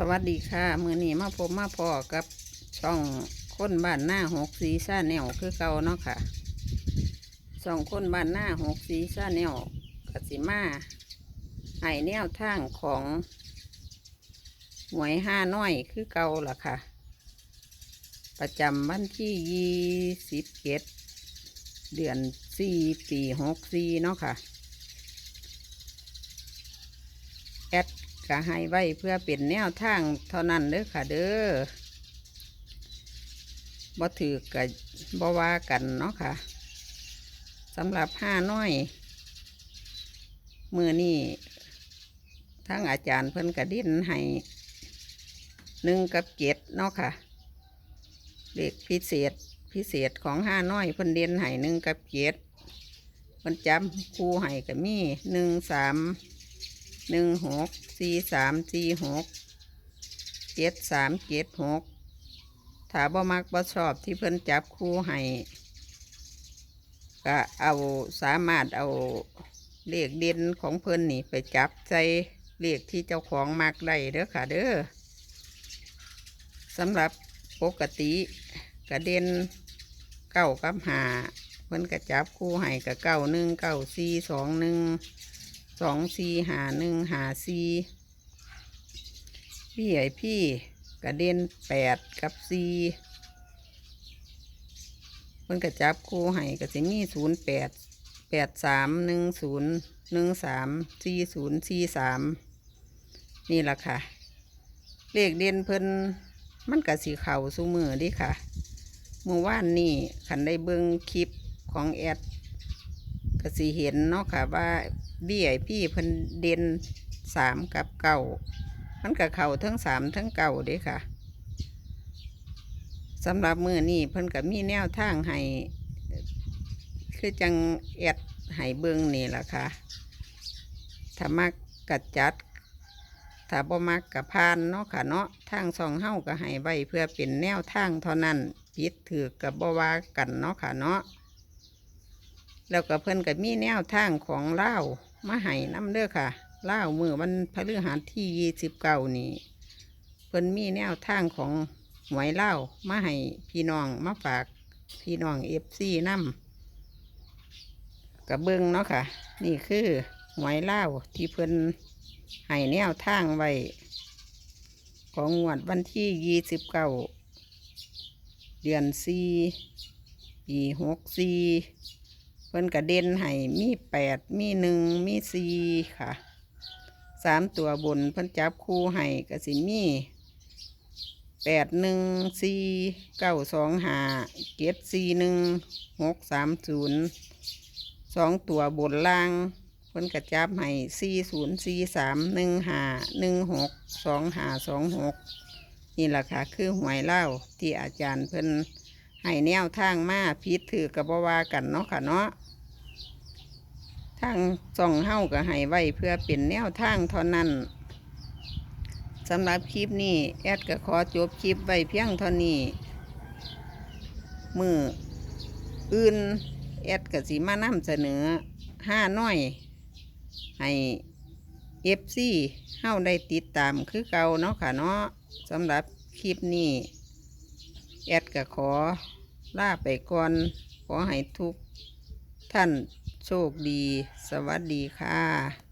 สวัสดีค่ะ มือนี้มาพบมาพอกับช่องคนบ้านหน้าหกสีซ่าแนวคือเก่าเนาะค่ะช่องคนบ้านหน้าหกสีซ่าแนวกสิมาให้แนวทางของหวยห้าน้อยคือเก่าล่ะค่ะ ประจำวันที่ยี่สิบเอ็ดเดือนสี่ปีหกสี่เนาะค่ะแอด ก็ให้ไว้เพื่อเป็นแนวทางเท่านั้นเด้อค่ะเด้อบ่ถือกับบ่ว่ากันเนาะค่ะสำหรับห้าน้อยมือนี่ทั้งอาจารย์เพิ่นกระดิ้นให้หนึ่งกับเจ็ดเนาะค่ะเลขพิเศษพิเศษของห้าน้อยเพิ่นเด่นให้หนึ่งกับเจ็ดเพิ่นจำคู่ให้ก็มีหนึ่งสาม หนึ่งหกสี่สามสี่หกเจ็ดสามเจ็ดหกถ้าบ่มักบ่ชอบที่เพิ่นจับคู่ให้ก็เอาสามารถเอาเลขเด่นของเพิ่นนี่ไปจับใจเลขที่เจ้าของมักได้เด้อค่ะเด้อสำหรับปกติกระเด็นเก้ากับหาเพิ่นก็จับคู่ให้กับเก้าหนึ่งเก้าสี่สองหนึ่ง สองสี่หาหนึ่งหาสี่พี่ใหญ่พี่กระเด็นแปดกับสี่มันกระจับคู่ให้ก็สิมีศูนย์แปดแปดสามหนึ่งศูนย์หนึ่งสามสี่ศูนย์สี่สามนี่แหละค่ะ เลขเด่นเพิ่นมันกระสีเข่าสูมือดิค่ะ เมื่อวานนี่ขันได้เบิ่งคลิปของแอดก็สิเห็นเนาะค่ะว่า เบี้ยพี่เพิ่นเด่นสามกับเก่ามันกับเข่าทั้งสามทั้งเก่าเด้ค่ะสำหรับมือนี่เพิ่นก็มีแนวทางให้คือจังแอดให้เบิ่งนี่แหละค่ะถ้ามักกัดจัดถ้าบ่มักกับพานเนาะค่ะเนาะทางสองเฮ้าก็ให้ไว้เพื่อเป็นแนวทางเท่านั้นผิดถือกับบ่ว่ากันเนาะค่ะเนาะแล้วก็เพิ่นก็มีแนวทางของเล่า มาให้น้ำเด้อค่ะเล่าวมือวันพฤหัสที่ยี่สิบเก้านี่เพิ่นมีแนวทางของหวยเล่ามาให้พี่น้องมาฝากพี่น้องเอฟซีน้ำกับเบิ้งเนาะค่ะ นี่คือหวยเล่าที่เพิ่นให้แนวทางไว้ของงวดวันที่ยี่สิบเก้าเดือนสี่ปีหกสี่ พิ่นกระเด็นให้มีแปดมีหนึ่งมีสี่ค่ะสามตัวบนเพิ่นจับคู่ให้ก็สิมีแปดหนึ่งสี่เก้าสองหาเจ็ดสี่หนึ่งหกสามศูนย์สองตัวบนล่างเพิ่นกระจับให้สี่ศูนย์สี่สามหนึ่งหาหนึ่งหกสองหาสองหกนี่แหละค่ะ คือหวยเล่าที่อาจารย์เพิ่นให้แนวทางมาพิษถือกับบว่ากันเนาะค่ะเนาะ ทางส่องเฮ้าก็ให้ไว้เพื่อเป็นแนวทางเท่านั้นสำหรับคลิปนี้แอดก็ขอจบคลิปไว้เพียงเท่านี้มืออื่นแอดก็สิมานำเสนอห้าน้อย ให้เอฟซีเฮ้าได้ติดตามคือเก่าเนาะค่ะเนาะสำหรับคลิปนี้ แอดก็ขอลาไปก่อน ขอให้ทุกท่าน โชคดี สวัสดีค่ะ